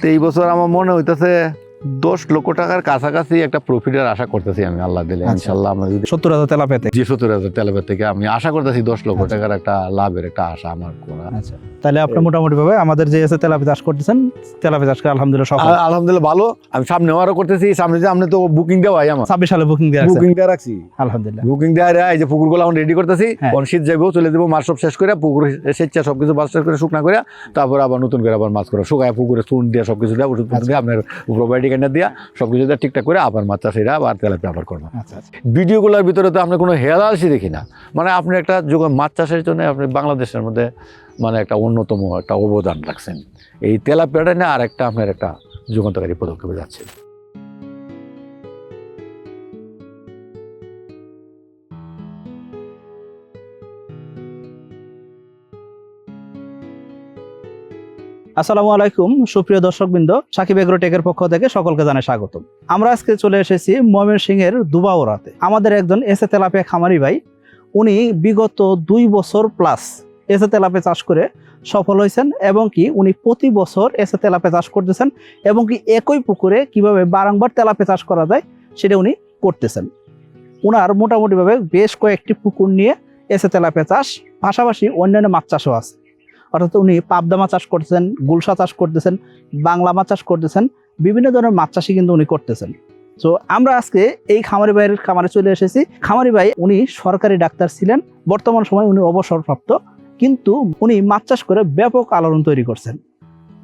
তো এই বছর আমার মনে হইতেছে দশ লক্ষ টাকার কাছাকাছি একটা প্রফিটের আশা করতেছি আমি আল্লাহ দিলে আচ্ছা। ইনশাল্লাহ আমরা যদি সত্তর হাজার তেলাপিয়াতে জি সত্তর হাজার তেলাপের থেকে আমি আশা করতেছি দশ লক্ষ আচ্ছা। টাকার একটা লাভের একটা আশা আমার করা আচ্ছা তাহলে আপনি মোটামুটি ভাবে আমাদের যে এসে তেলাপি চাষ করতেছেন তেলাপি চাষ করে আলহামদুলিল্লাহ সফল আলহামদুলিল্লাহ ভালো আমি সামনে আরও করতেছি সামনে যে আপনি তো বুকিং দেওয়াই আমার ছাব্বিশ সালে বুকিং রাখছেন বুকিং দেওয়া রাখছি আলহামদুলিল্লাহ বুকিং দেওয়া এই যে পুকুরগুলো এখন রেডি করতেছি হ্যাঁ। কোন শীত যাব চলে দেবো মাছ সব শেষ করে পুকুর স্বেচ্ছা সবকিছু মাছ শেষ করে শুকনা করে তারপর আবার নতুন করে আবার মাছ করে শুকায় পুকুরে চুন দিয়ে সবকিছু দেওয়া ওষুধ। দিয়ে আপনার প্রোবায়োটিক এনে দিয়া সব কিছু ঠিকঠাক করে আবার মাত্রা সেটা আবার তেলাপি আবার করব। আচ্ছা আচ্ছা। ভিডিওগুলোর ভিতরে তো আমরা কোনো হেলালসি দেখি না। মানে আপনি একটা যুগ মাছ চাষের জন্য আপনি বাংলাদেশের মধ্যে মানে একটা অন্যতম একটা অবদান রাখছেন। এই তেলাপিয়াটা নিয়ে আর একটা আপনার একটা যুগান্তকারী পদক্ষেপে যাচ্ছে। আসসালামু আলাইকুম, সুপ্রিয় দর্শকবৃন্দ, সাকিব এগ্রো টেকের পক্ষ থেকে সকলকে জানাই স্বাগতম। আমরা আজকে চলে এসেছি ময়মনসিংহ এর দুবাওরাতে। আমাদের একজন এসে তেলাপে খামারি ভাই, উনি বিগত দুই বছর প্লাস এসে তেলাপে চাষ করে সফল হয়েছেন এবং কি উনি প্রতি বছর এসে তেলাপে চাষ করতেছেন এবং কি একই পুকুরে কীভাবে বারংবার তেলাপে চাষ করা যায় সেটা উনি করতেছেন। উনার মোটামুটিভাবে বেশ কয়েকটি পুকুর নিয়ে এসে তেলাপে চাষ, পাশাপাশি অন্যান্য মাছ চাষও আছে। অর্থাৎ উনি পাবদা মাছ চাষ করতেছেন, গুলশা চাষ করতেছেন, বাংলা মাছ চাষ করতেছেন, বিভিন্ন ধরনের মাছ চাষই কিন্তু উনি করতেছেন। তো আমরা আজকে এই খামারি ভাইয়ের খামারে চলে এসেছি। খামারি ভাই উনি সরকারি ডাক্তার ছিলেন, বর্তমান সময় উনি অবসরপ্রাপ্ত, কিন্তু উনি মাছ চাষ করে ব্যাপক আলোড়ন তৈরি করছেন।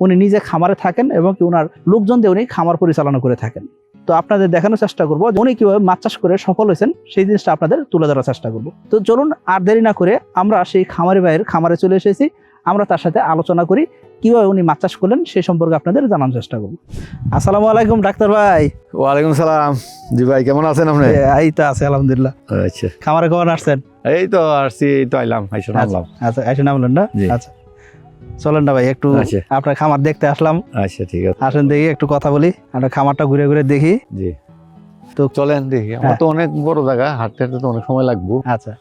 উনি নিজে খামারে থাকেন এবং ওনার লোকজন দিয়ে উনি খামার পরিচালনা করে থাকেন। তো আপনাদের দেখানোর চেষ্টা করব উনি কীভাবে মাছ চাষ করে সফল হয়েছেন, সেই জিনিসটা আপনাদের তুলে ধরার চেষ্টা করব। তো চলুন আর দেরি না করে আমরা সেই খামারি ভাইয়ের খামারে চলে এসেছি। আমরা তার সাথে আলোচনা করি কীভাবে উনি মাছ চাষ করলেন সেই সম্পর্কে আপনাদের জানার চেষ্টা করব। আসসালামু আলাইকুম ডাক্তার ভাই। ওয়ালাইকুম সালাম। জি ভাই কেমন আছেন আপনি? এই তো আছে আলহামদুলিল্লাহ। আচ্ছা। খামারে কেমন আসছেন? এই তো আসছি এই তো আইলাম আইসা নামলাম। আচ্ছা এসে নামলেন না। আচ্ছা। চলেন না ভাই একটু আচ্ছা। আপনার খামার দেখতে আসলাম। আচ্ছা ঠিক আছে। আসেন দেখি একটু কথা বলি আপনার খামারটা ঘুরে ঘুরে দেখি। জি। তো চলেন দেখি। আমার হ্যাঁ। তো অনেক বড় জায়গা হাঁটতে হাঁটতে তো অনেক সময় লাগবে। আচ্ছা।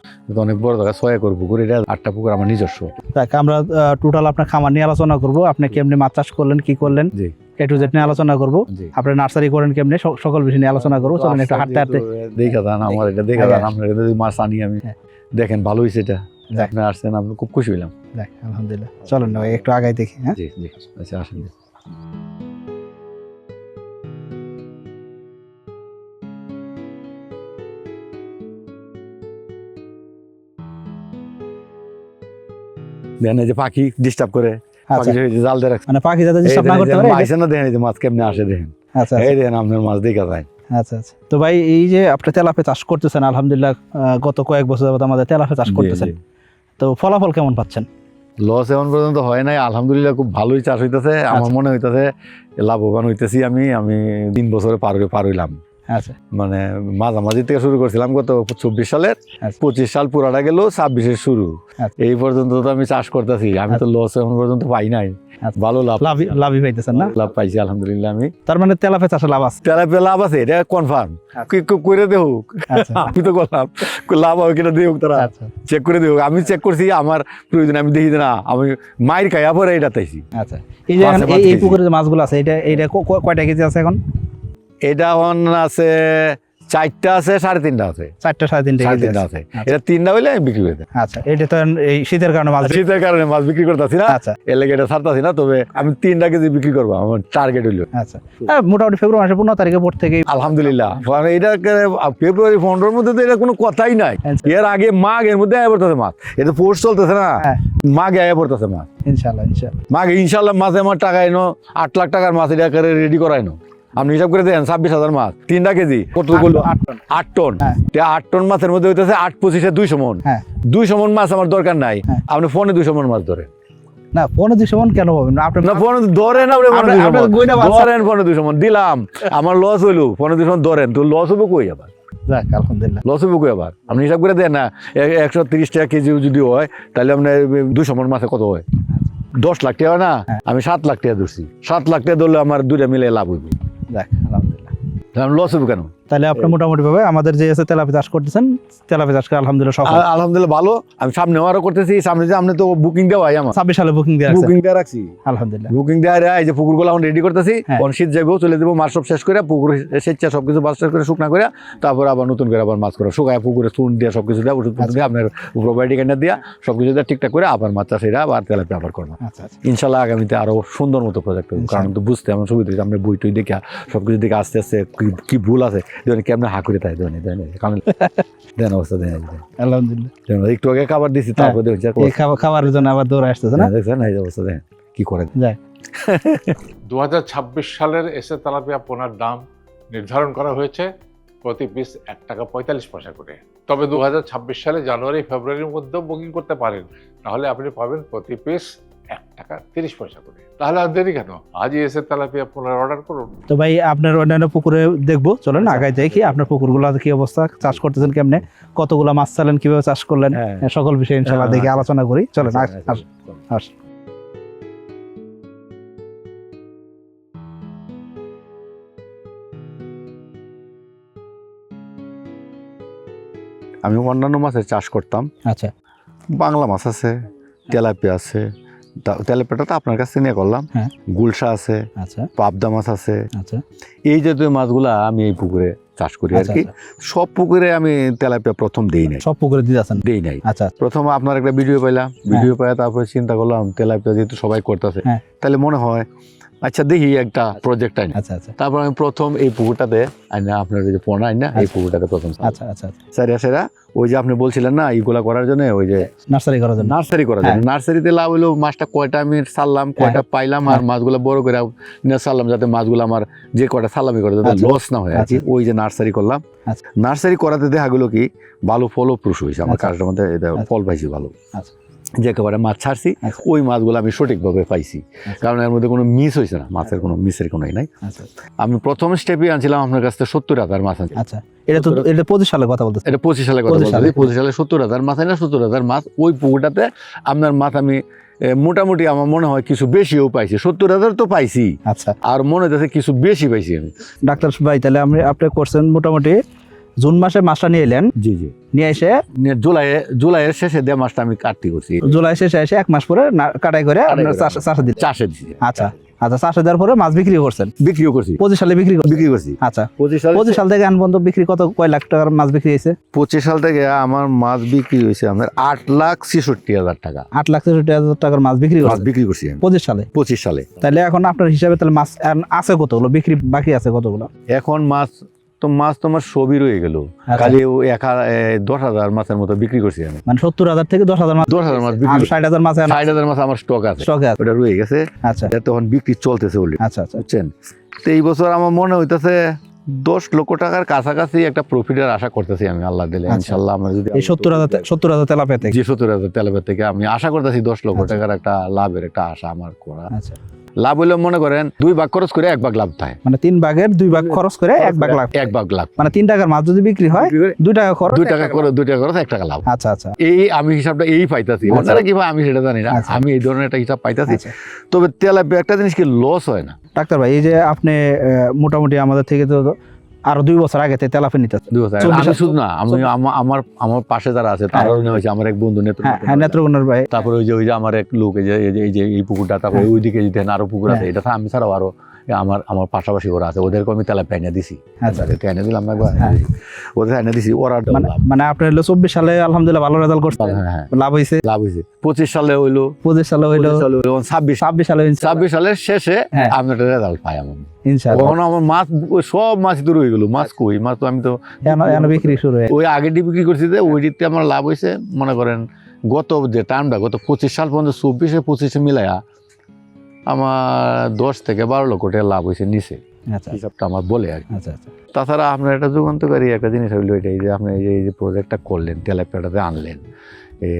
অনেক বড় জায়গা ছয় একর পুকুর এটা আটটা পুকুর আমার নিজস্ব। দেখ আমরা টোটাল আপনার খামার নিয়ে আলোচনা করব। আপনি কেমনি মাছ চাষ করলেন কি করলেন জি। এ টু জেড নিয়ে আলোচনা করব। আপনি নার্সারি করেন কেমনি সকল বিষয় নিয়ে আলোচনা করব। চলেন একটু হাঁটতে হাঁটতে। দেখা যান আমার এটা দেখা যান আপনার যদি মাছ আনি আমি। হ্যাঁ। দেখেন ভালো হয়েছে এটা। আপনি আসছেন আমি খুব খুশি হইলাম। দেখ আলহামদুলিল্লাহ। চলেন না ভাই একটু আগাই দেখি হ্যাঁ? জি জি। আচ্ছা আসেন। দেখেন এই যে পাখি ডিস্টার্ব করে আচ্ছা। জাল দিয়ে রাখছে। মানে পাখি যাতে ডিস্টার্ব না করতে পারে আইসেন না দেখেন এই যে মাছ কেমনে আসে দেখেন। আচ্ছা এই দেখেন আপনার মাছ দেখা যায়। আচ্ছা আচ্ছা। তো ভাই এই যে আপনি তেলাপে চাষ করতেছেন আলহামদুলিল্লাহ গত কয়েক বছর যাবত আমাদের তেলাপে চাষ করতেছেন। তো ফলাফল কেমন পাচ্ছেন? লস এখন পর্যন্ত হয় নাই আলহামদুলিল্লাহ খুব ভালোই চাষ হইতেছে। আমার আচ্ছা। মনে হইতেছে লাভবান হইতেছি আমি আমি তিন বছরে পার পার হইলাম। আচ্ছা। মানে মাঝামাঝি থেকে শুরু করছিলাম গত চব্বিশ সালের আচ্ছা। পঁচিশ সাল পুরাটা গেল ছাব্বিশের শুরু। আচ্ছা। এই পর্যন্ত তো আমি চাষ করতেছি আমি তো লস এখন পর্যন্ত পাই নাই। ভালো লাভ। লাভই পাইতেছেন না? লাভ পাইছি আলহামদুলিল্লাহ আমি। তার মানে তেলাপে চাষে লাভ আছে? তেলাপিয়া লাভ আছে এটা কনফার্ম। করে আচ্ছা। আমি তো করলাম। লাভ হবে কিনা দেহুক তারা। চেক করে দেহুক আমি চেক করছি আমার প্রয়োজন আমি দেখি না আমি মায়ের খাইয়া পরে এটা তাইছি আচ্ছা। এই যে এই- মাছগুলো আছে এটা এটা কয়টা কেজি আছে এখন? এটা এখন আছে চারটা আছে সাড়ে তিনটা আছে। চারটা সাড়ে তিনটা সাড়ে তিনটা আছে। এটা তিনটা হইলে আমি বিক্রি করে আচ্ছা এটা তো এই শীতের কারণে মাছ শীতের কারণে মাছ বিক্রি করতেছি না। আচ্ছা। এর লেগে এটা ছাড়তাছি না তবে আমি তিনটা কেজি বিক্রি করব আমার টার্গেট হইল। আচ্ছা। হ্যাঁ, মোটামুটি ফেব্রুয়ারি মাসের পনেরো তারিখের পর থেকে আলহামদুলিল্লাহ। কারণ এটা ফেব্রুয়ারি পনেরোর মধ্যে তো এটা কোনো কথাই নাই। আচ্ছা। এর আগে মাঘ এর মধ্যে আয়া পড়তেছে মাছ। এটা পোস্ট চলতেছে না। হ্যাঁ। মাঘে আয়া পড়তেছে মাছ। ইনশাল্লাহ ইনশাল্লাহ মাঘে ইনশাল্লাহ মাছে আমার টাকা এনো আট লাখ টাকার মাছ এটা রেডি করাইনো আপনি হিসাব করে দেন ছাব্বিশ হাজার মাছ। তিনটা কেজি। কত আট টন। আট টন। হ্যাঁ। আট টন মাছের মধ্যে হইতেছে আট পঁচিশে দুইশো মন। হ্যাঁ। দুইশো মন মাছ আমার দরকার নাই। হ্যাঁ। আপনি ফোনে দুইশো মন মাছ ধরে না পনেরো দুশো মন কেন পাবেন আপনার না ফোনে ধরেন আপনি ফোনে মন। দিলাম। আমার লস হইল ফোনে মণ ধরেন। তো লস হবে কই আবার? যাক আলহামদুলিল্লাহ। লস হবে কই আবার? আপনি হিসাব করে দেন না একশো তিরিশ টাকা কেজি যদি হয় তাহলে আপনার দুইশো মন মাছে কত হয়? দশ লাখ টাকা হয়। না। আমি সাত লাখ টাকা ধরছি। সাত লাখ টাকা ধরলে আমার দুইটা মিলে লাভ হইব। যাক আলহামদুলিল্লাহ। লস হবে কেন? তাহলে আপনি মোটামুটি ভাবে আমাদের যে এসে তেলাপি চাষ করতেছেন তেলাপি চাষ করে আলহামদুলিল্লাহ সফল। আলহামদুলিল্লাহ ভালো। আমি সামনে আরও করতেছি সামনে যে আপনি তো বুকিং দেওয়া আমার। ছাব্বিশ সালে বুকিং দিয়ে রাখছেন বুকিং দেওয়া রাখছি। আলহামদুলিল্লাহ। বুকিং দেওয়া রে, এই যে পুকুরগুলো এখন রেডি করতেছি হ্যাঁ। কোন শীত যাব চলে দেবো মাছ সব শেষ করে পুকুর স্বেচ্ছা সবকিছু বাস শেষ করে শুকনা করে তারপর আবার নতুন করে আবার মাছ করা শুকায় পুকুরে চুন দিয়ে সবকিছু দেওয়া ওষুধ। দিয়ে আপনার প্রোবায়োটিক এনে দিয়া সবকিছু দিয়ে ঠিকঠাক করে আবার মাছ চাষিরা আবার তেলাপি আবার করব। আচ্ছা আচ্ছা। ইনশাল্লাহ আগামীতে আরও সুন্দর মতো প্রজেক্ট কারণ তো বুঝতে আমার সুবিধা আমরা বই টই দেখে সবকিছু দেখে আস্তে আস্তে কি ভুল আছে দেন কেমন হা করে তাই দেন দেন কারণ দেন অবস্থা দেন আলহামদুলিল্লাহ। একটু আগে খাবার দিছি তারপর দেখছি খাবার খাবারের জন্য আবার দৌড়ে আসতেছে না? দেখছেন? এই অবস্থা দেন কি করে যায় দু সালের এসে তেলাপিয়া পোনার দাম নির্ধারণ করা হয়েছে প্রতি পিস এক টাকা পঁয়তাল্লিশ পয়সা করে। তবে দু হাজার ছাব্বিশ সালে জানুয়ারি ফেব্রুয়ারির মধ্যেও বুকিং করতে পারেন। তাহলে আপনি পাবেন প্রতি পিস এক টাকা তিরিশ পয়সা করে। তাহলে আর দেরি কেন? আজই এসে তেলাপিয়া পোনার অর্ডার করুন। তো ভাই আপনার অন্যান্য পুকুরে দেখব চলেন আগায় দেখি আপনার পুকুরগুলো কি অবস্থা চাষ করতেছেন কেমনে কতগুলো মাছ চালেন কীভাবে চাষ করলেন হ্যাঁ। সকল বিষয়ে ইনশাল্লাহ হ্যাঁ, দেখি আচ্ছা। আলোচনা করি। চলেন আস- আস আচ্ছা। আস। আমি অন্যান্য মাছের চাষ করতাম। আচ্ছা। বাংলা মাছ আছে তেলাপিয়া আছে তা- তেলাপিয়াটা তো আপনার কাছে নিয়ে করলাম। হ্যাঁ। গুলশা আছে আচ্ছা। পাবদা মাছ আছে। আচ্ছা। এই জাতীয় মাছগুলা আমি এই পুকুরে চাষ করি আর আচ্ছা, কি। সব পুকুরে আমি তেলাপিয়া প্রথম দেই নাই। সব পুকুরে দিয়ে আছেন? দেই নাই। আচ্ছা। প্রথম আপনার একটা ভিডিও পাইলাম। ভিডিও পাই তারপরে চিন্তা করলাম তেলাপিয়া যেহেতু সবাই করতেছে হ্যাঁ। তাহলে মনে হয় আচ্ছা দেখি একটা প্রজেক্ট আইনা আচ্ছা আচ্ছা তারপর আমি প্রথম এই পুকুরটাতে আইনা আপনার যে পোনা আইনা এই আচ্ছা। পুকুরটাতে প্রথম আচ্ছা আচ্ছা সারিয়া সেরা ওই যে আপনি বলছিলেন না এইগুলা করার জন্য ওই যে নার্সারি করার জন্য নার্সারি করার জন্য নার্সারিতে লাভ হইল মাছটা কয়টা আমি সারলাম কয়টা পাইলাম আর হ্যাঁ। মাছগুলো বড় করে নিয়ে সারলাম যাতে মাছগুলো আমার যে কয়টা সালামি করে যাতে আচ্ছা। লস না হয় আচ্ছা। ওই যে নার্সারি করলাম আচ্ছা। নার্সারি করাতে দেখা গেলো কি ভালো ফলপ্রসূ হয়েছে আমার আচ্ছা। কাজটার মধ্যে আচ্ছা। ফল পাইছি ভালো আচ্ছা। যে একেবারে মাছ ছাড়ছি আচ্ছা। ওই মাছগুলো আমি সঠিকভাবে পাইছি। আচ্ছা। কারণ এর মধ্যে কোনো মিস হয়েছে না মাছের কোনো মিসের কোনো নাই। আচ্ছা। আমি প্রথম স্টেপে আনছিলাম আপনার কাছ থেকে সত্তর হাজার মাছ আচ্ছা। এটা তো এটা পঁচিশ সালে কথা বলতেছে এটা পঁচিশ সালে কথা 25 সালে। বলছি পঁচিশ সালে সত্তর হাজার মাছ না সত্তর হাজার মাছ ওই পুকুরটাতে আপনার মাছ আমি মোটামুটি আমার মনে হয় কিছু বেশিও পাইছি। সত্তর হাজার তো পাইছি। আচ্ছা। আর মনে হচ্ছে কিছু বেশি পাইছি আমি। ডাক্তার ভাই তাহলে আমি আপনি করছেন মোটামুটি জুন মাসে মাছটা নিয়ে এলেন। জি জি। নিয়ে এসে জুলাই জুলাইয়ের শেষে দিয়ে মাছটা আমি কাটতে করছি। জুলাই শেষে এসে এক মাস পরে কাটাই করে চাষে দিলেন। চাষে দিছি। আচ্ছা আচ্ছা চাষে দেওয়ার পরে মাছ বিক্রি করছেন? বিক্রিও করছি। পঁচিশ সালে বিক্রি বিক্রি করছি। আচ্ছা পঁচিশ সাল পঁচিশ সাল থেকে পর্যন্ত বিক্রি কত কয় লাখ টাকার মাছ বিক্রি হয়েছে? পঁচিশ সাল থেকে আমার মাছ বিক্রি হয়েছে আপনার আট লাখ ছেষট্টি হাজার টাকা। আট লাখ তেষট্টি হাজার টাকার মাছ বিক্রি মাছ বিক্রি করছি পঁচিশ সালে? পঁচিশ সালে। তাহলে এখন আপনার হিসাবে তাহলে মাছ আছে কতগুলো? বিক্রি বাকি আছে কতগুলো? এখন মাছ তো মাছ তোমার সবই রয়ে গেল। আচ্ছা। খালি ও এক দশ হাজার মাছের মতো বিক্রি করছি আমি। মানে সত্তর হাজার থেকে দশ হাজার মাছ দশ হাজার মাছ বিক্রি ষাট হাজার মাছ ষাট হাজার মাছ আমার স্টক আছে। স্টকে আছে। ওটা রয়ে গেছে। আচ্ছা। তখন বিক্রি চলতেছে অলরেডি আচ্ছা আচ্ছা। বুঝছেন? তো এই বছর আমার মনে হইতেছে দশ লক্ষ টাকার কাছাকাছি একটা প্রফিটের আশা করতেছি আমি আল্লাহ দিলে আচ্ছা। ইনশাল্লাহ আমার যদি সত্তর হাজার সত্তর হাজার তেলাপিয়া থেকে? জি সত্তর হাজার তেলাপের থেকে আমি আশা করতেছি দশ লক্ষ। টাকার একটা লাভের একটা আশা আমার করা। আচ্ছা। লাভ হইলে মনে করেন দুই ভাগ খরচ করে এক ভাগ লাভ থাকে মানে তিন ভাগের দুই ভাগ খরচ করে এক ভাগ লাভ। এক ভাগ লাভ। মানে তিন টাকার মাছ যদি বিক্রি হয় দুই টাকা খরচ দুই টাকা করে দুই টাকা খরচ এক টাকা লাভ। আচ্ছা আচ্ছা। এই আমি হিসাবটা এই পাইতাছি। আচ্ছা। ওনারা কি ভাই আমি সেটা জানি না। আচ্ছা। আমি এই ধরনের একটা হিসাব পাইতাছি। আচ্ছা। তবে তেলাপিয়া একটা জিনিস কি লস হয় না? ডাক্তার ভাই এই যে আপনি মোটামুটি আমাদের থেকে তো আরও দুই বছর আগে তেলাপি নিতে দুই বছর। আমি শুধু না আমি আমার আমার পাশে যারা আছে তারাও হয়েছে আমার এক বন্ধু নেত্র হ্যাঁ হ্যাঁ নেত্রকোনার ভাই তারপরে ওই যে ওই যে আমার এক লোক এই যে এই যে এই পুকুরটা তারপরে হ্যাঁ। ওইদিকে যদি আরও পুকুর আছে হ্যাঁ। এটা আমি ছাড়াও আরও আমার আমার পাশাপাশি ওরা আছে। ওদেরকে আমি তেলা পেনে দিছি। আচ্ছা। ওদেরকে এনে দিলাম একবার হ্যাঁ। ওদের এনে দিছি ওরা মানে মানে হলো চব্বিশ সালে আলহামদুলিল্লাহ ভালো রেজাল্ট করছেন হ্যাঁ হ্যাঁ। লাভ হয়েছে লাভ হয়েছে পঁচিশ সালে হইল। পঁচিশ সালে হইল। ছাব্বিশ। ছাব্বিশ সালে ছাব্বিশ সালের শেষে হ্যাঁ। আমি একটা রেজাল্ট পাই আমার কখনো আমার মাছ সব মাছ তো রয়ে গেলো। মাছ কই? মাছ তো আমি তো বিক্রি শুরু ওই দিয়ে বিক্রি করছি যে ওই দিকতে আমার লাভ হয়েছে মনে করেন গত যে টাইমটা গত পঁচিশ সাল পর্যন্ত চব্বিশে পঁচিশে মিলায়া আমার দশ থেকে বারো লক্ষ টাকা লাভ হয়েছে নিচে। আচ্ছা হিসাবটা আমার বলে আর আচ্ছা আচ্ছা। তাছাড়া আপনার একটা যুগান্তকারী একটা জিনিস হইল এটাই যে আপনি এই যে- এই যে প্রজেক্টটা করলেন তেলাপিয়াটাতে আনলেন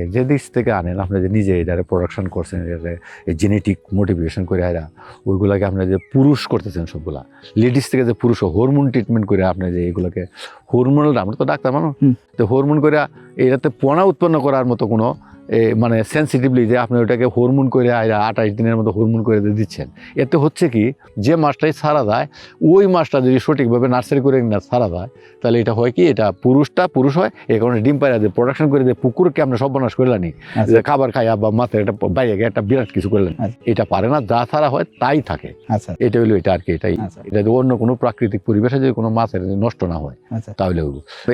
যে দিক থেকে আনেন আপনি যে নিজে এটারে প্রোডাকশন করছেন এটারে জেনেটিক মোটিভেশন করে এরা ওইগুলাকে আপনি যে পুরুষ করতেছেন সবগুলা লেডিস থেকে যে পুরুষ হরমোন ট্রিটমেন্ট করে আপনি যে এইগুলোকে হরমোনাল আমরা তো ডাক্তার মানুষ তো হরমোন করে এটাতে পোনা উৎপন্ন করার মতো কোনো মানে সেন্সিটিভলি যে আপনি ওটাকে হরমোন করে আঠাশ দিনের মতো হরমোন করে দিচ্ছেন। এতে হচ্ছে কি যে মাছটাই ছাড়া যায় ওই মাছটা যদি সঠিকভাবে নার্সারি করে না ছাড়া যায় তাহলে এটা হয় কি এটা পুরুষটা পুরুষ হয় এই কারণে ডিম পাইরা দিয়ে প্রোডাকশন করে দিয়ে পুকুরকে আমরা সর্বনাশ করলানি আচ্ছা। যে খাবার খাইয়া বা মাছের একটা বাইরে গিয়ে একটা বিরাট কিছু করলেন আচ্ছা। এটা পারে না যা ছাড়া হয় তাই থাকে। আচ্ছা। এটা হলো এটা আর কি এটাই। এটা যদি অন্য কোনো প্রাকৃতিক পরিবেশে যদি কোনো মাছের নষ্ট না হয় তাহলে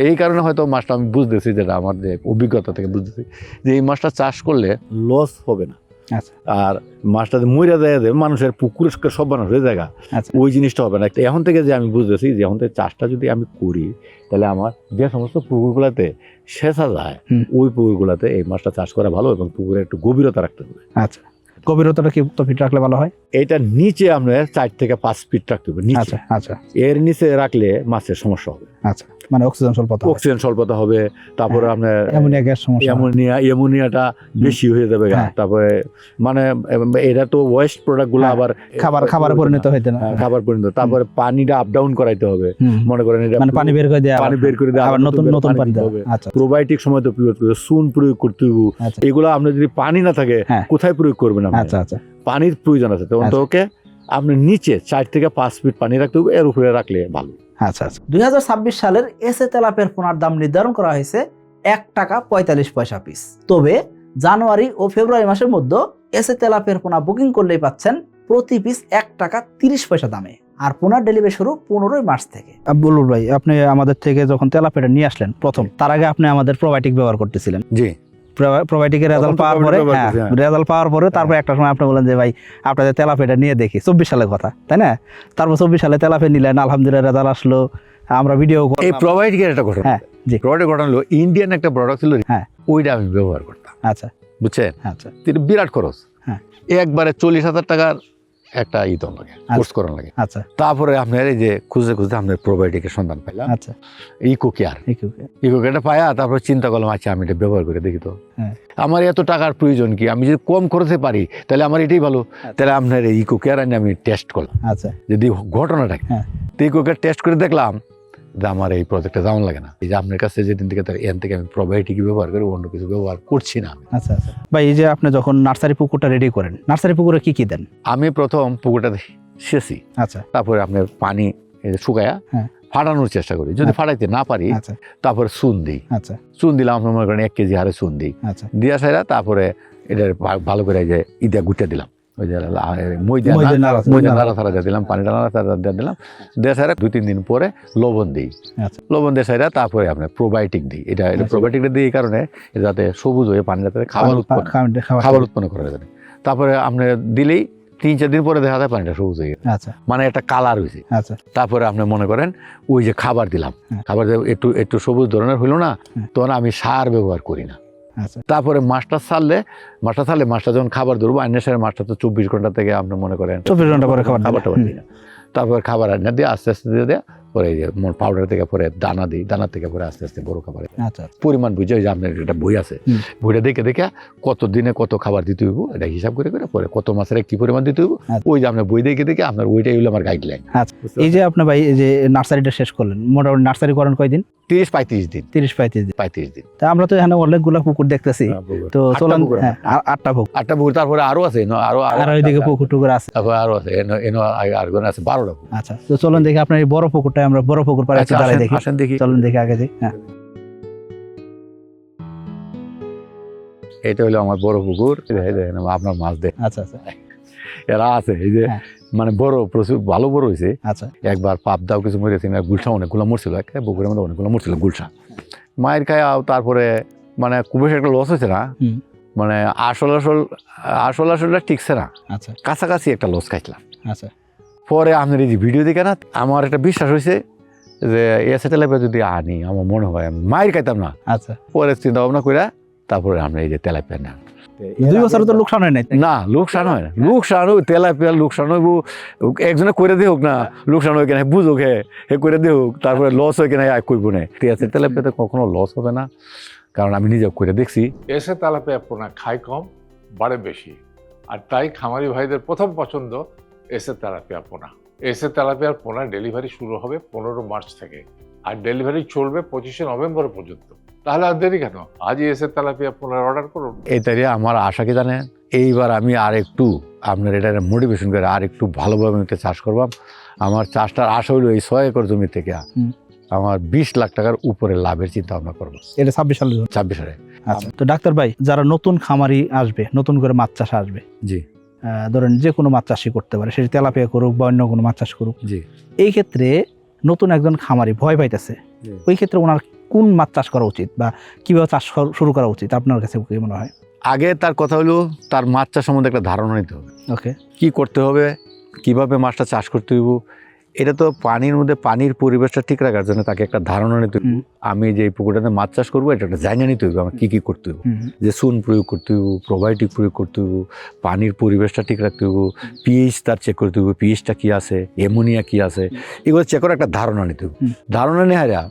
এই কারণে হয়তো মাছটা আমি বুঝতেছি যেটা আমার যে অভিজ্ঞতা থেকে বুঝতেছি যে এই মাছটা চাষ করলে লস হবে না। আচ্ছা। আর মাছটা মইরা দেয় যে মানুষের পুকুরের সব মানুষ হয়ে জায়গা আচ্ছা। ওই জিনিসটা হবে না। এখন থেকে যে আমি বুঝতেছি যে এখন থেকে চাষটা যদি আমি করি তাহলে আমার যে সমস্ত পুকুরগুলোতে শেষা যায় ওই পুকুরগুলোতে এই মাছটা চাষ করা ভালো এবং পুকুরে একটু গভীরতা রাখতে হবে। আচ্ছা। গভীরতাটা কি তো ফিট রাখলে ভালো হয়? এটা নিচে আপনার চার থেকে পাঁচ ফিট রাখতে হবে আচ্ছা আচ্ছা। এর নিচে রাখলে মাছের সমস্যা হবে। আচ্ছা। মানে অক্সিজেন স্বল্পতা অক্সিজেন স্বল্পতা হবে তারপরে হ্যাঁ, আপনার অ্যামোনিয়া গ্যাস সমস্যা অ্যামোনিয়া অ্যামোনিয়াটা বেশি হয়ে যাবে হ্যাঁ। তারপরে মানে এটা তো ওয়েস্ট প্রোডাক্টগুলো হ্যাঁ, আবার খাবার খাবারে পরিণত হইতে না। খাবার পরিণত। তারপরে পানিটা আপ ডাউন করাইতে হবে। মনে করেন এটা মানে পানি বের করে দেওয়া পানি বের করে দেওয়া, আবার নতুন নতুন পানি দেওয়া। হবে। আচ্ছা। প্রোবায়োটিক সময় তো প্রয়োগ করবে সুন প্রয়োগ করতে হবে আচ্ছা। এগুলো আপনার যদি পানি না থাকে। কোথায় প্রয়োগ করবেন আপনি? আচ্ছা আচ্ছা। পানির প্রয়োজন আছে। তখন তো আচ্ছা। ওকে আপনি নিচে চার থেকে পাঁচ ফিট পানি রাখতে হবে এর উপরে রাখলে ভালো। আচ্ছা আচ্ছা। দু হাজার ছাব্বিশ সালের এসে তেলাপের পোনার দাম নির্ধারণ করা হয়েছে এক টাকা পঁয়তাল্লিশ পয়সা পিস তবে জানুয়ারি ও ফেব্রুয়ারি মাসের মধ্যে এসে তেলাপের পোনা বুকিং করলেই পাচ্ছেন প্রতি পিস এক টাকা তিরিশ পয়সা দামে। আর পোনার ডেলিভারি শুরু পনেরোই মার্চ থেকে। বলুন ভাই আপনি আমাদের থেকে যখন তেলাপেটা নিয়ে আসলেন প্রথম তার আগে আপনি আমাদের প্রোবায়োটিক ব্যবহার করতেছিলেন। জি। প্রোবায়োটিকের রেজাল্ট পাওয়ার পরে হ্যাঁ হ্যাঁ। রেজাল্ট পাওয়ার পরে তারপর একটা সময় আপনি বলেন যে ভাই আপনাদের তেলাপেটা নিয়ে দেখি। চব্বিশ সালের কথা তাই না? তারপর চব্বিশ সালে তেলাপে নিলেন আলহামদুলিল্লাহ রেজাল্ট আসলো আমরা ভিডিও এই প্রোভাইডের একটা ঘটনা হ্যাঁ, জি। প্রোভাইডের ঘটনা হলো ইন্ডিয়ান একটা প্রোডাক্ট ছিল হ্যাঁ। ওইটা আমি ব্যবহার করতাম। আচ্ছা। বুঝছেন? আচ্ছা। বিরাট খরচ। হ্যাঁ। একবারে চল্লিশ হাজার টাকার একটা ইত লাগে কোর্স করার লাগে। আচ্ছা। তারপরে আপনার এই যে খুঁজে খুঁজে আপনার প্রোবায়োটিকের সন্ধান পাইলাম। আচ্ছা। Eco care. ইকো কেয়ারটা পায়া তারপরে চিন্তা করলাম আচ্ছা আমি এটা ব্যবহার করে দেখি তো। হ্যাঁ। আমার এত টাকার প্রয়োজন কি? আমি যদি কম করতে পারি তাহলে আমার এটাই ভালো। তাহলে আপনার এই ইকো কেয়ার আমি টেস্ট করলাম। আচ্ছা। যদি ঘটনাটা হ্যাঁ। তো ইকো কেয়ার টেস্ট করে দেখলাম আমার এই প্রজেক্টটা যেমন লাগে না। এই যে আপনার কাছে যেদিন থেকে তার এন থেকে আমি প্রোবায়োটিক ব্যবহার করি অন্য কিছু ব্যবহার করছি না আচ্ছা আচ্ছা। ভাই এই যে আপনি যখন নার্সারি পুকুরটা রেডি করেন নার্সারি পুকুরে কি কি দেন? আমি প্রথম পুকুরটা সেচি। আচ্ছা। তারপরে আপনার পানি শুকায়া হ্যাঁ। ফাটানোর চেষ্টা করি। যদি আচ্ছা। ফাটাইতে না পারি আচ্ছা। তারপরে চুন দিই। আচ্ছা। চুন দিলাম আপনার মনে করেন এক কেজি হারে চুন দিই। আচ্ছা। দিয়া সাইরা তারপরে এটা ভালো করে যে ইদা গুটে দিলাম। ওই যে ময়দা ময়দা নাড়া- দিয়ে দিলাম পানিটা নাড়া ছাড়া দিয়ে দিলাম। দিয়ে দুই তিন দিন পরে লবণ দিই। আচ্ছা। লবণ দিয়ে তারপরে আপনার প্রোবায়োটিক দিই। এটা এটা আচ্ছা। প্রোবায়োটিকটা দিই এই কারণে যাতে সবুজ হয়ে পানি যাতে খাবার উৎপন্ন খাবার- উৎপন্ন করা যাবে তারপরে আপনি দিলেই তিন চার দিন পরে দেখা যায় পানিটা সবুজ হয়ে গেছে। আচ্ছা। মানে একটা কালার হয়েছে। আচ্ছা। তারপরে আপনি মনে করেন ওই যে খাবার দিলাম। হ্যাঁ। খাবার একটু একটু সবুজ ধরনের হইল না হ্যাঁ। তখন আমি সার ব্যবহার করি না। তারপরে মাছটা ছাড়লে মাছটা ছাড়লে মাছটা যখন খাবার ধরবো আইনের সাথে মাছটা তো চব্বিশ ঘণ্টা থেকে আপনি মনে করেন চব্বিশ ঘণ্টা পরে খাবার খাবারটা তারপরে খাবার আইনা দিয়ে আস্তে আস্তে দিয়ে দেয় পরে পাউডার থেকে পরে দানা দিই দানা থেকে পরে আস্তে আস্তে বড় খাবার। আচ্ছা পরিমাণ বুঝে যে আপনার একটা বই আছে বইটা দেখে দেখে কত দিনে কত খাবার দিতে হইব এটা হিসাব করে করে পরে কত মাসের কি পরিমাণ দিতে হইব আচ্ছা। ওই যে আপনার বই দেখে দেখে আপনার ওইটাই হলো আমার গাইডলাইন আচ্ছা এই যে আপনি ভাই যে নার্সারিটা শেষ করলেন মোটামুটি নার্সারি করেন কয়দিন? তিরিশ পঁয়ত্রিশ দিন। তিরিশ পঁয়ত্রিশ দিন। পঁয়ত্রিশ দিন। তা আমরা তো এখানে অনেকগুলো পুকুর দেখতেছি। তো আটটা চলেন হ্যাঁ আটটা পুকুর। আটটা পুকুর তারপরে আরও আছে আরও আরো- আর পুকুর টুকুর আছে। তারপরে আরও আছে এনো এনো আছে বারোটা আচ্ছা তো চলেন দেখি আপনার এই বড় পুকুরটা আমরা বড় পুকুর পাড়ে একটু আচ্ছা, দাঁড়াই দেখি। আসেন দেখি। চলেন দেখি আগে যাই হ্যাঁ। এটা হলো আমার বড় পুকুর। দেখেন, আপনার মাছ দেখ। আচ্ছা আচ্ছা। এরা আছে এই যে হ্যাঁ। মানে বড় প্রচুর ভালো বড় হয়েছে। আচ্ছা। একবার পাপ দাও কিছু মরেছে না গুলশা অনেকগুলো মরছিল একটা পুকুরের মধ্যে অনেকগুলো মরছিল গুলশা। মায়ের খায় তারপরে মানে খুব বেশি একটা লস হয়েছে না? মানে আসল আসল আসল আসলটা ঠিকছে না। আচ্ছা। কাছাকাছি একটা লস খাইছিলাম। আচ্ছা। পরে আপনার এই যে ভিডিও দেখে না আমার একটা বিশ্বাস হয়েছে যে এ স্যাটেলাইটে যদি আনি আমার মনে হয় আমি মায়ের খাইতাম না। আচ্ছা। পরে চিন্তা ভাবনা করে তারপরে আমরা এই যে তেলাপিয়া নেন দুই বছর তো লোকসান হয় নাই না লোকসান হয় না। লোকসান হোক তেলাপিয়া লোকসান হইব একজনে করে দিয়ে হোক না লোকসান হয় কিনা বুঝুক হে হে করে দিয়ে হোক তারপরে লস হয় কিনা এক করব না। ঠিক আছে তেলাপিয়াতে কখনো লস হবে না কারণ আমি নিজে করে দেখছি। এসে তেলাপিয়া পোনা খায় কম বাড়ে বেশি। আর তাই খামারি ভাইদের প্রথম পছন্দ এসে তেলাপিয়া পোনা। এসে তেলাপিয়ার পোনা ডেলিভারি শুরু হবে পনেরো মার্চ থেকে। আর ডেলিভারি চলবে পঁচিশে নভেম্বর পর্যন্ত। তাহলে আর দেরি কেন? আজই এসে তেলাপিয়া পোনার অর্ডার করুন। এইটাই আমার আশা কি জানেন? এইবার আমি আর একটু আপনার এটা মোটিভেশন করে আর একটু ভালোভাবে আমি এটা চাষ করবাম। আমার চাষটার আশা হইল এই ছয় একর জমি থেকে আমার বিশ লাখ টাকার উপরে লাভের চিন্তা ভাবনা করব। এটা ছাব্বিশ সালের ছাব্বিশ সালে। আচ্ছা তো ডাক্তার ভাই যারা নতুন খামারি আসবে নতুন করে মাছ চাষ আসবে জি। ধরেন যে কোনো মাছ চাষই করতে পারে সেটি তেলাপিয়া করুক বা অন্য কোনো মাছ চাষ করুক। এই ক্ষেত্রে নতুন একজন খামারি ভয় পাইতেছে। ওই ক্ষেত্রে ওনার কোন মাছ চাষ করা উচিত বা কীভাবে চাষ শুরু করা উচিত? আপনার কাছে কি মনে হয়? আগে তার কথা হলো তার মাছ চাষ সম্বন্ধে একটা ধারণা নিতে হবে। ওকে। কি করতে হবে? কীভাবে মাছটা চাষ করতে হইব? এটা তো পানির মধ্যে পানির পরিবেশটা ঠিক রাখার জন্য তাকে একটা ধারণা নিতে আমি যে পুকুরটাতে মাছ চাষ করব এটা একটা জানিয়ে নিতে হইব আমার কি কি করতে হইব। যে সুন প্রয়োগ করতে হইব প্রোবায়োটিক প্রয়োগ করতে হইব পানির পরিবেশটা ঠিক রাখতে হইব পিএইচ তার চেক করতে হইব পিএইচটা কী আছে অ্যামোনিয়া কী আছে এগুলো চেক করে একটা ধারণা নিতে হুম। ধারণা নেওয়া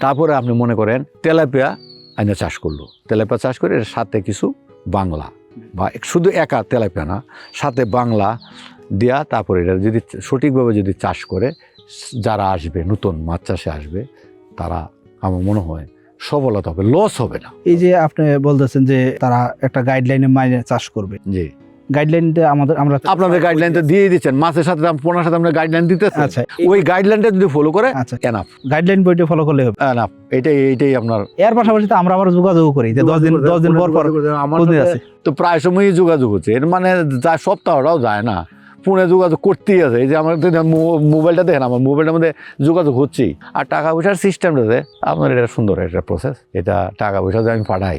তারপরে আপনি মনে করেন তেলাপিয়া আইনা চাষ করল। তেলাপিয়া চাষ করে এর সাথে কিছু বাংলা বা শুধু একা তেলাপিয়া না সাথে বাংলা দেয়া তারপরে এটা যদি সঠিকভাবে যদি চাষ করে যারা আসবে নতুন মাছ চাষে আসবে তারা আমার মনে হয় সফলতা হবে লস হবে না। এই যে আপনি বলতেছেন যে তারা একটা গাইডলাইনে মাইনে চাষ করবে। জি। গাইডলাইনটা আমাদের আমরা আপনাদের গাইডলাইন তো দিয়ে দিচ্ছেন মাছের সাথে দাম পোনার সাথে আপনার গাইডলাইন দিতেছেন আচ্ছা। ওই গাইডলাইনটা যদি ফলো করে আচ্ছা। এনাফ গাইডলাইন বইটা ফলো করলে হবে। এনাফ এটাই এইটাই আপনার এর পাশাপাশি তো আমরা আবার যোগাযোগ করি যে দশ দিন দশ দিন পর পর আমার তো প্রায় সময়ই যোগাযোগ হচ্ছে। এর মানে যা সপ্তাহটাও যায় না। ফোনে যোগাযোগ করতেই আছে। এই যে আমার মোবাইলটা দেখেন আমার মোবাইলটার মধ্যে যোগাযোগ হচ্ছেই। আর টাকা পয়সার সিস্টেমটাতে আপনার এটা সুন্দর একটা প্রসেস এটা টাকা পয়সা যে আমি পাঠাই।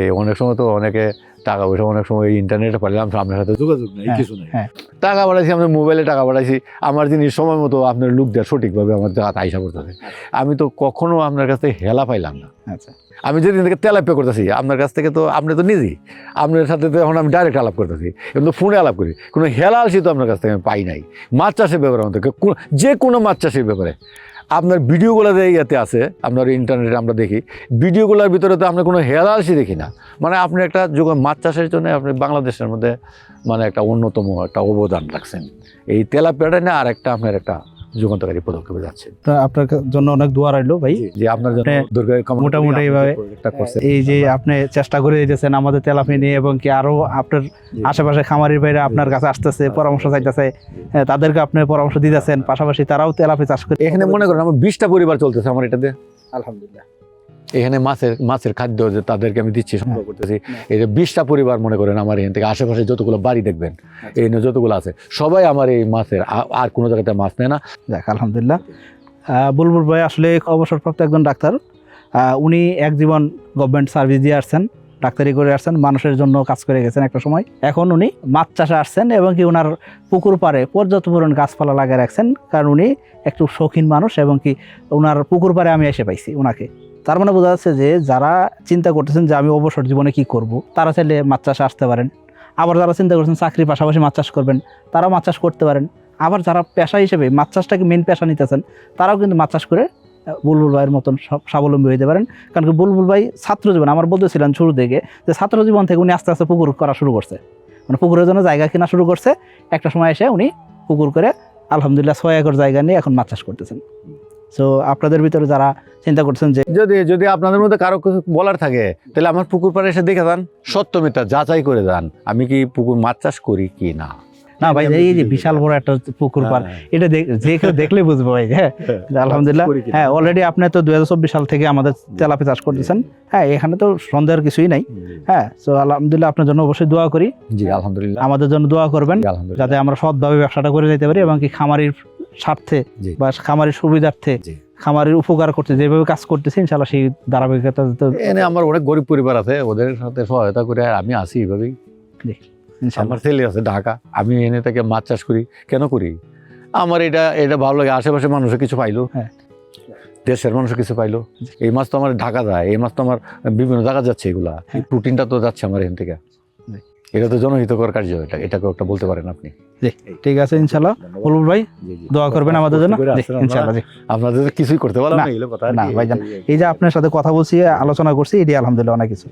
এই অনেক সময় তো অনেকে টাকা পয়সা অনেক সময় ইন্টারনেটে পাঠালাম আপনার সাথে যোগাযোগ নেই হ্যাঁ, কিছু নেই। হ্যাঁ। টাকা পাঠাইছি আমি মোবাইলে টাকা পাঠাইছি আমার জিনিস সময় মতো আপনার লুক দেওয়া সঠিকভাবে আমার জায়গা আইসা করতেছে আমি তো কখনো আপনার কাছ থেকে হেলা পাইলাম না। আচ্ছা। আমি যেদিন থেকে তেল পে করতেছি আপনার কাছ থেকে তো আপনি তো নিজেই। আপনার সাথে তো এখন আমি ডাইরেক্ট আলাপ করতেছি এখন তো ফোনে আলাপ করি। কোনো হেলালসি তো আপনার কাছ থেকে আমি পাই নাই। মাছ চাষের ব্যাপারে আমাদের কোনো- যে কোনো মাছ চাষের ব্যাপারে। আপনার ভিডিওগুলো যে ইয়াতে আছে, আপনার ইন্টারনেটে আমরা দেখি, ভিডিওগুলোর ভিতরে তো আমরা কোনো হেলালসি দেখি না। মানে আপনি একটা যুগে মাছ চাষের জন্য আপনি বাংলাদেশের মধ্যে মানে একটা অন্যতম একটা অবদান রাখছেন। এই তেলাপিয়াটা না আর একটা আপনার একটা যুগান্তকারী পদক্ষেপে যাচ্ছে তো আপনার জন্য অনেক দোয়া রইল ভাই। যে আপনার জন্য করি, মোটামুটি এইভাবে। এই যে আপনি চেষ্টা করে দিতেছেন আমাদের তেলাপি নিয়ে এবং কি আরও আপনার আশেপাশে খামারির বাইরে আপনার কাছে আসতেছে পরামর্শ চাইতেছে তাদেরকে আপনি পরামর্শ দিতেছেন। পাশাপাশি তারাও তেলাপি চাষ করে এখানে মনে করেন আমার বিশটা পরিবার চলতেছে আমার এটাতে আলহামদুলিল্লাহ। এখানে মাছের মাছের খাদ্য যে তাদেরকে আমি দিচ্ছি সংগ্রহ করতেছি হ্যাঁ। এই যে বিশটা পরিবার মনে করেন আমার এখান থেকে। আশেপাশে যতগুলো বাড়ি দেখবেন আচ্ছা। এই নিয়ে যতগুলো আছে সবাই আমার এই মাছের আর কোনো জায়গাতে মাছ নেয় না। যাক আলহামদুলিল্লাহ। বুলবুল ভাই আসলে অবসরপ্রাপ্ত একজন ডাক্তার। উনি এক জীবন গভর্নমেন্ট সার্ভিস দিয়ে আসছেন ডাক্তারি করে আসছেন মানুষের জন্য কাজ করে গেছেন একটা সময়। এখন উনি মাছ চাষে আসছেন এবং কি ওনার পুকুর পাড়ে পর্যাপ্ত পরিমাণ গাছপালা লাগিয়ে রাখছেন কারণ উনি একটু শৌখিন মানুষ এবং কি ওনার পুকুর পাড়ে আমি এসে পাইছি ওনাকে তার মানে বোঝা যাচ্ছে যে যারা চিন্তা করতেছেন যে আমি অবসর জীবনে কি করব, তারা চাইলে মাছ চাষে আসতে পারেন। আবার যারা চিন্তা করছেন চাকরির পাশাপাশি মাছ চাষ করবেন, তারাও মাছ চাষ করতে পারেন। আবার যারা পেশা হিসেবে মাছ চাষটাকে মেন পেশা নিতেছেন, তারাও কিন্তু মাছ চাষ করে বুলবুল ভাইয়ের মতন সব, স্বাবলম্বী হইতে পারেন। কারণ কি বুলবুল ভাই ছাত্র জীবন, আমার বলতেছিলেন শুরু থেকে যে ছাত্র জীবন থেকে উনি আস্তে আস্তে পুকুর করা শুরু করছে। মানে পুকুরের জন্য জায়গা কেনা শুরু করছে। একটা সময় এসে উনি পুকুর করে আলহামদুলিল্লাহ ছয় একর জায়গা নিয়ে এখন মাছ চাষ করতেছেন। সো আপনাদের ভিতরে যারা চিন্তা করছেন যে যদি যদি আপনাদের মধ্যে কারও কিছু বলার থাকে তাহলে আমার পুকুর পাড়ে এসে দেখে যান। সত্য মিথ্যা যাচাই করে যান আমি কি পুকুর মাছ চাষ করি কি না? না ভাই এই যে বিশাল বড় একটা পুকুর পার এটা যে কেউ দেখলে বুঝব ভাই হ্যাঁ। আলহামদুলিল্লাহ হ্যাঁ অলরেডি আপনি তো দুই হাজার চব্বিশ সাল থেকে আমাদের তেলাপি চাষ করতেছেন। হ্যাঁ এখানে তো সন্দেহের কিছুই নাই। হ্যাঁ তো আলহামদুলিল্লাহ আপনার জন্য অবশ্যই দোয়া করি। জি আলহামদুলিল্লাহ। আমাদের জন্য দোয়া করবেন যাতে আমরা সৎভাবে ব্যবসাটা করে যেতে পারি এবং কি খামারির স্বার্থে। বা খামারের সুবিধার্থে। খামারির উপকার করতে যেভাবে কাজ করতেছি ইনশাল্লাহ সেই ধারাবাহিকতা এনে আমার অনেক গরিব পরিবার আছে ওদের সাথে সহায়তা করে আমি আসি এইভাবেই আমার ছেলে আছে ঢাকা আমি এনে থেকে মাছ চাষ করি কেন করি আমার এটা এটা ভালো লাগে আশেপাশে মানুষে কিছু পাইলো হ্যাঁ। দেশের মানুষ কিছু পাইলো এই মাছ তো আমার ঢাকা যায় এই মাছ তো আমার বিভিন্ন জায়গা যাচ্ছে এগুলা এই হ্যাঁ। প্রোটিনটা তো যাচ্ছে আমার এখান থেকে। এটা তো জনহিতকর কার্য এটা এটাকে একটা বলতে পারেন আপনি। ঠিক আছে ইনশাল্লাহ বুলবুল ভাই দোয়া করবেন আমাদের জন্য। জি, ইনশাল্লাহ জি। আপনাদের কিছুই করতে পারলাম না। ভাইজান, এই যে আপনার সাথে কথা বলছি আলোচনা করছি এটি আলহামদুলিল্লাহ অনেক কিছু।